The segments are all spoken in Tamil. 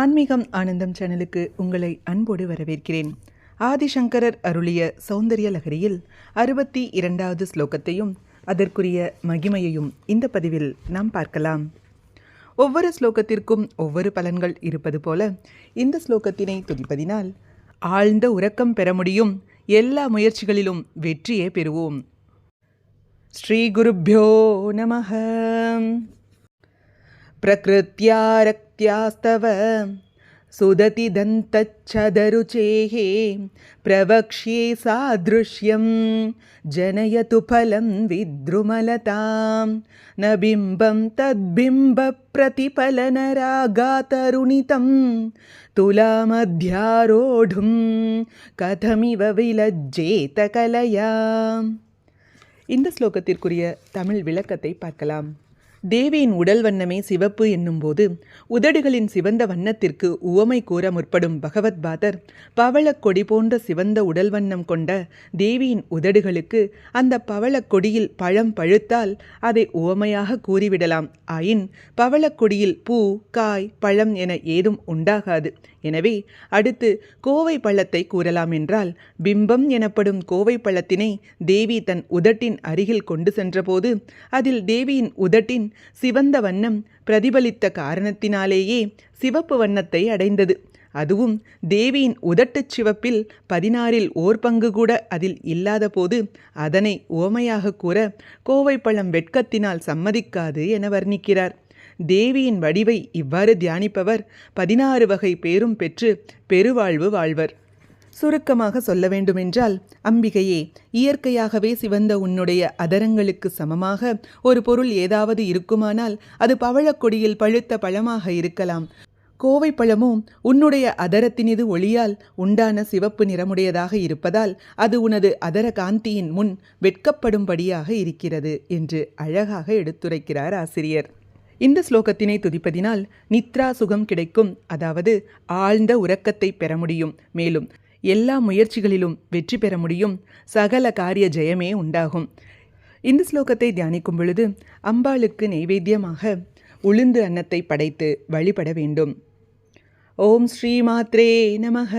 ஆன்மீகம் ஆனந்தம் சேனலுக்கு உங்களை அன்போடு வரவேற்கிறேன். ஆதிசங்கரர் அருளிய சௌந்தரிய லகரியில் அறுபத்தி இரண்டாவது ஸ்லோகத்தையும் அதற்குரிய மகிமையையும் இந்த பதிவில் நாம் பார்க்கலாம். ஒவ்வொரு ஸ்லோகத்திற்கும் ஒவ்வொரு பலன்கள் இருப்பது போல இந்த ஸ்லோகத்தினை துதிப்பதினால் ஆழ்ந்த உறக்கம் பெற முடியும். எல்லா முயற்சிகளிலும் வெற்றியே பெறுவோம். ஸ்ரீ குருப்பியோ நமः प्रकृत्या रक्त्यास्तव सुदति दन्तच्छदरुचेः प्रवक्ष्ये सादृश्यं जनयतु फलं विद्रुमलतां न बिम्बं तद्बिम्बप्रतिफलनरागातरुणितं तुलामध्यारोढुं कथमिव विलज्जेत कलया இந்த ஸ்லோகத்திற்குரிய தமிழ் விளக்கத்தை பார்க்கலாம் தேவியின் உடல் வண்ணமே சிவப்பு என்னும்போது உதடுகளின் சிவந்த வண்ணத்திற்கு உவமை கூற முற்படும் பகவத்பாதர் பவளக்கொடி பவளக் கொடி போன்ற சிவந்த உடல் வண்ணம் கொண்ட தேவியின் உதடுகளுக்கு அந்த பவளக் கொடியில் பழம் பழுத்தால் அதை உவமையாக கூறிவிடலாம். ஆயின் பவளக் கொடியில் பூ காய் பழம் என ஏதும் உண்டாகாது. எனவே அடுத்து கோவை பழத்தை கூறலாம் என்றால் பிம்பம் எனப்படும் கோவை பழத்தினை தேவி தன் உதட்டின் அருகில் கொண்டு சென்றபோது அதில் தேவியின் உதட்டின் சிவந்த வண்ணம் பிரதிபலித்த காரணத்தினாலேயே சிவப்பு வண்ணத்தை அடைந்தது. அதுவும் தேவியின் உதட்டுச் சிவப்பில் பதினாறில் ஓர் பங்கு கூட அதில் இல்லாத போது அதனை ஓமையாக கூற கோவைப்பழம் வெட்கத்தினால் சம்மதிக்காது என வர்ணிக்கிறார். தேவியின் வடிவை இவ்வாறு தியானிப்பவர் பதினாறு வகை பேரும் பெற்று பெருவாழ்வு வாழ்வர். சுருக்கமாக சொல்ல வேண்டுமென்றால் அம்பிகையே இயற்கையாகவே சிவந்த உன்னுடைய அதரங்களுக்கு சமமாக ஒரு பொருள் ஏதாவது இருக்குமானால் அது பவழக்கொடியில் பழுத்த பழமாக இருக்கலாம். கோவை பழமும் உன்னுடைய அதரத்தினிது ஒளியால் உண்டான சிவப்பு நிறமுடையதாக இருப்பதால் அது உனது அதர காந்தியின் முன் வெட்கப்படும்படியாக இருக்கிறது என்று அழகாக எடுத்துரைக்கிறார் ஆசிரியர். இந்த ஸ்லோகத்தினை துதிப்பதினால் நித்ரா சுகம் கிடைக்கும் அதாவது ஆழ்ந்த உறக்கத்தை பெற முடியும். மேலும் எல்லா முயற்சிகளிலும் வெற்றி பெற முடியும். சகல காரிய ஜெயமே உண்டாகும். இந்த ஸ்லோகத்தை தியானிக்கும் பொழுது அம்பாளுக்கு நைவேத்தியமாக உளுந்து அன்னத்தை படைத்து வழிபட வேண்டும். ஓம் ஸ்ரீ மாத்ரே நமக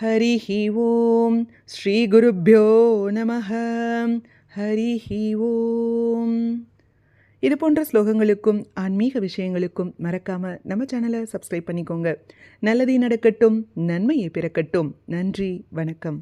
ஹரிஹி ஓம். ஸ்ரீ குருப்பியோ நமக ஹரிஹி ஓம். இது போன்ற ஸ்லோகங்களுக்கும் ஆன்மீக விஷயங்களுக்கும் மறக்காம நம்ம சேனலை சப்ஸ்கிரைப் பண்ணிக்கோங்க. நல்லதே நடக்கட்டும் நன்மையை பிறக்கட்டும். நன்றி வணக்கம்.